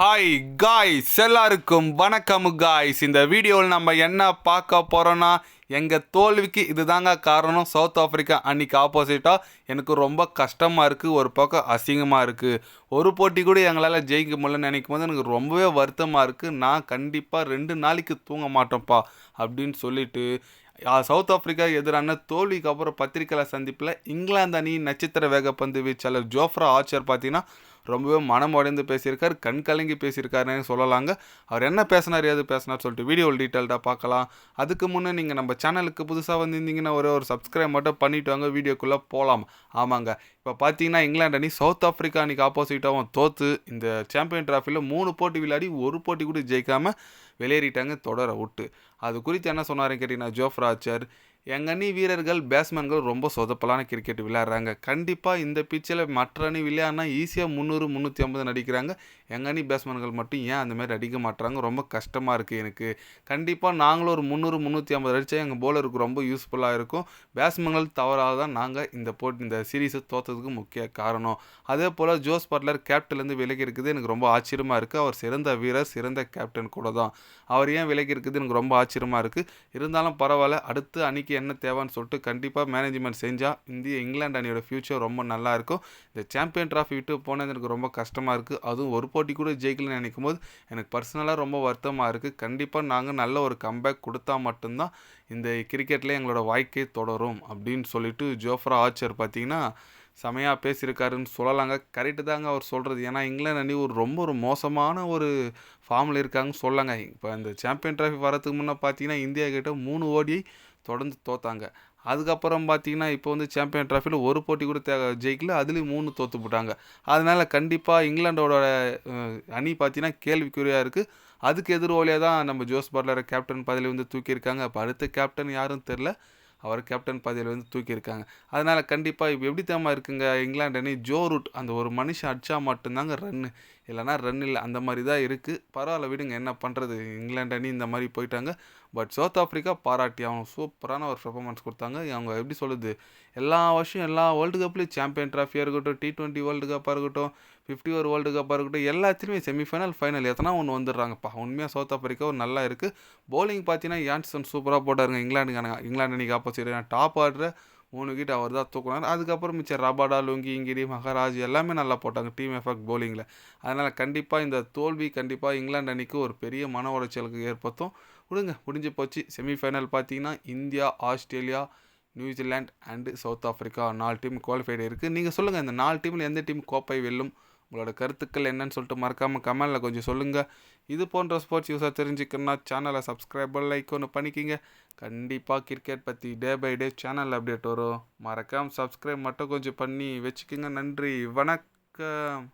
Hi guys எல்லாருக்கும் வணக்கம் guys இந்த வீடியோவில் நம்ம என்ன பார்க்க போகிறோன்னா எங்கள் தோல்விக்கு இதுதாங்க காரணம். சவுத் ஆஃப்ரிக்கா அன்னைக்கு ஆப்போசிட்டாக எனக்கு ரொம்ப கஷ்டமாக இருக்குது ஒரு பக்கம் அசிங்கமாக இருக்குது ஒரு போட்டி கூட எங்களால் ஜெயிக்க முடியலன்னு நினைக்கும் போது எனக்கு ரொம்பவே வருத்தமாக இருக்குது நான் கண்டிப்பாக ரெண்டு நாளைக்கு தூங்க மாட்டேன்ப்பா அப்படின்னு சொல்லிட்டு சவுத் ஆப்பிரிக்கா எதிரான தோல்விக்கு அப்புறம் பத்திரிக்கையாளர் சந்திப்பில் இங்கிலாந்து அணி நட்சத்திர வேகப்பந்து வீச்சாளர் ஜோஃப்ரா ஆச்சர் பார்த்தீங்கன்னா ரொம்பவே மனம் உடைந்து பேசியிருக்கார் கண் கலங்கி பேசியிருக்காருன்னு சொல்லலாங்க. அவர் என்ன பேசினார் ஏது பேசினார் சொல்லிட்டு வீடியோவில் டீட்டெயில்டாக பார்க்கலாம். அதுக்கு முன்னே நீங்கள் நம்ம சேனலுக்கு புதுசாக வந்திருந்தீங்கன்னா ஒரே ஒரு சப்ஸ்கிரைப் மட்டும் பண்ணிட்டு வாங்க வீடியோக்குள்ளே போகலாம் ஆமாங்க. இப்போ பார்த்தீங்கன்னா இங்கிலாந்து அணி சவுத் ஆப்பிரிக்கா அன்றைக்கி ஆப்போசிட்டாகவும் தோற்று இந்த சாம்பியன் டிராஃபியில் மூணு போட்டி விளையாடி ஒரு போட்டி கூட ஜெயிக்காமல் வெளியேறிட்டாங்க தொடர விட்டு அது குறித்து என்ன சொன்னாருன்னு கேட்டிங்கன்னா ஜோஃப்ராச்சர் எங்கள் அணி வீரர்கள் பேட்ஸ்மேன்கள் ரொம்ப சொதப்பலான கிரிக்கெட் விளையாடுறாங்க. கண்டிப்பாக இந்த பிச்சில் மற்ற அணி விளையாடினா ஈஸியாக முந்நூறு முந்நூற்றி ஐம்பது அடிக்கிறாங்க எங்கள் அணி பேட்ஸ்மேன்கள் மட்டும் ஏன் அந்த மாதிரி அடிக்க மாட்டுறாங்க ரொம்ப கஷ்டமாக இருக்குது எனக்கு. கண்டிப்பாக நாங்களும் ஒரு முந்நூறு முந்நூற்றி ஐம்பது அடித்தா எங்கள் போலருக்கு ரொம்ப யூஸ்ஃபுல்லாக இருக்கும். பேட்ஸ்மேன்கள் தவறாக தான் நாங்கள் இந்த போட்டி இந்த சீரீஸை தோற்றதுக்கு முக்கிய காரணம். அதே போல் ஜோஸ் பட்லர் கேப்டன்லேருந்து விலகி இருக்குது. எனக்கு ரொம்ப ஆச்சரியமாக இருக்குது அவர் சிறந்த வீரர் சிறந்த கேப்டன் கூட தான். அவர் ஏன் விலகி இருக்குது? எனக்கு ரொம்ப ஆச்சரியமாக இருக்குது இருந்தாலும் பரவாயில்ல. அடுத்து அணிக்கு என்ன தேவைன்னு சொல்லிட்டு கண்டிப்பாக மேனேஜ்மெண்ட் செஞ்சால் இந்திய இங்கிலாந்து அணியோட ஃப்யூச்சர் ரொம்ப நல்லா இருக்கும். இந்த சாம்பியன் ட்ராஃபி விட்டு போனது எனக்கு ரொம்ப கஷ்டமாக இருக்குது அதுவும் ஒரு போட்டி கூட ஜெயிக்கலன்னு நினைக்கும் போது எனக்கு பர்சனலாக ரொம்ப வருத்தமாக இருக்குது கண்டிப்பாக நாங்கள் நல்ல ஒரு கம்பேக் கொடுத்தா மட்டும்தான் இந்த கிரிக்கெட்டில் எங்களோட வாழ்க்கை தொடரும் அப்படின்னு சொல்லிட்டு ஜோஃப்ரா ஆச்சர் பார்த்தீங்கன்னா செமையாக பேசியிருக்காருன்னு சொல்லலாங்க. கரெக்டு தாங்க அவர் சொல்கிறது ஏன்னா இங்கிலாந்து அணி ஒரு ரொம்ப ஒரு மோசமான ஒரு ஃபார்மில் இருக்காங்கன்னு சொல்லலாங்க. இப்போ இந்த சாம்பியன் ட்ராஃபி வரதுக்கு முன்னே பார்த்தீங்கன்னா இந்தியா கிட்ட மூணு ஓடி தொடர்ந்து தோத்தாங்க. அதுக்கப்புறம் பார்த்தீங்கன்னா இப்போ வந்து சாம்பியன் ட்ராஃபியில் ஒரு போட்டி கூட ஜெயிக்கல. அதுலேயும் மூணு தோற்று போட்டாங்க. அதனால் கண்டிப்பாக இங்கிலாண்டோட அணி பார்த்தீங்கன்னா கேள்விக்குறியாக இருக்குது அதுக்கு எதிர்வோலியாக தான் நம்ம ஜோஸ் பட்லரை கேப்டன் பதவி வந்து தூக்கியிருக்காங்க. அப்போ அடுத்த கேப்டன் யாரும் தெரில அவர் கேப்டன் பதவியிலேருந்து வந்து தூக்கியிருக்காங்க. அதனால் கண்டிப்பாக இப்போ எப்படி தேமா இருக்குங்க? இங்கிலாந்து அணி ஜோ ரூட் அந்த ஒரு மனுஷன் அடிச்சா மட்டும்தாங்க ரன்னு இல்லைனா ரன் இல்லை. அந்த மாதிரி தான் இருக்குது பரவாயில்ல விடுங்க. என்ன பண்ணுறது இங்கிலாந்து அணி இந்த மாதிரி போயிட்டாங்க. பட் சவுத் ஆஃப்ரிக்கா பாராட்டி அவங்க சூப்பரான ஒரு பெர்ஃபார்மன்ஸ் கொடுத்தாங்க. அவங்க எப்படி சொல்லுது எல்லா வருஷம் எல்லா வேர்ல்டு கப்லேயும் சாம்பியன் ட்ராஃபியாக இருக்கட்டும் டி டுவெண்ட்டி வேர்ல்டு கப்பாக இருக்கட்டும் ஃபிஃப்டி ஒரு வேர்ல்டு கப்பாக இருக்கட்டும் எல்லாத்துலேயுமே செமிஃபைனல் ஃபைனல் எத்தனா ஒன்று வந்துடுறாங்கப்பா. உண்மையாக சவுத் ஆஃப்ரிக்கா ஒரு நல்லா இருக்குது bowling பார்த்தீங்கன்னா யான்சன் சூப்பராக போட்டாருங்க. இங்கிலாண்டுக்கான இங்கிலாந்து அன்றைக்கி ஆப்போசிட் டாப் ஆடுற மூணு கிட்ட அவர் தான் தூக்குனார். அதுக்கப்புறம் மிச்சம் ரபாடா லுங்கி இங்கிரி மகாராஜ் எல்லாமே நல்லா போட்டாங்க டீம் எஃபெக்ட் பவுலிங்கில் அதனால் கண்டிப்பாக இந்த தோல்வி கண்டிப்பாக இங்கிலாந்து அணிக்கு ஒரு பெரிய மன உளைச்சலுக்கு ஏற்படுத்தும். விடுங்க முடிஞ்சு போச்சு. செமிஃபைனல் பார்த்தீங்கன்னா India Australia New Zealand and South Africa நாலு டீம் குவாலிஃபைடு இருக்குது நீங்கள் சொல்லுங்கள் இந்த நாலு டீமில் எந்த டீம் கோப்பை வெல்லும்? உங்களோட கருத்துக்கள் என்னன்னு சொல்லிட்டு மறக்காமல் கமெண்டில் கொஞ்சம் சொல்லுங்கள் இது போன்ற ஸ்போர்ட்ஸ் யூஸாக தெரிஞ்சுக்கணும்னா சேனலை சப்ஸ்கிரைப் லைக் ஒன்று பண்ணிக்கிங்க. கண்டிப்பாக கிரிக்கெட் பற்றி day by day channel update வரும். மறக்காமல் சப்ஸ்கிரைப் மட்டும் கொஞ்சம் பண்ணி வச்சுக்கோங்க. நன்றி. வணக்கம்.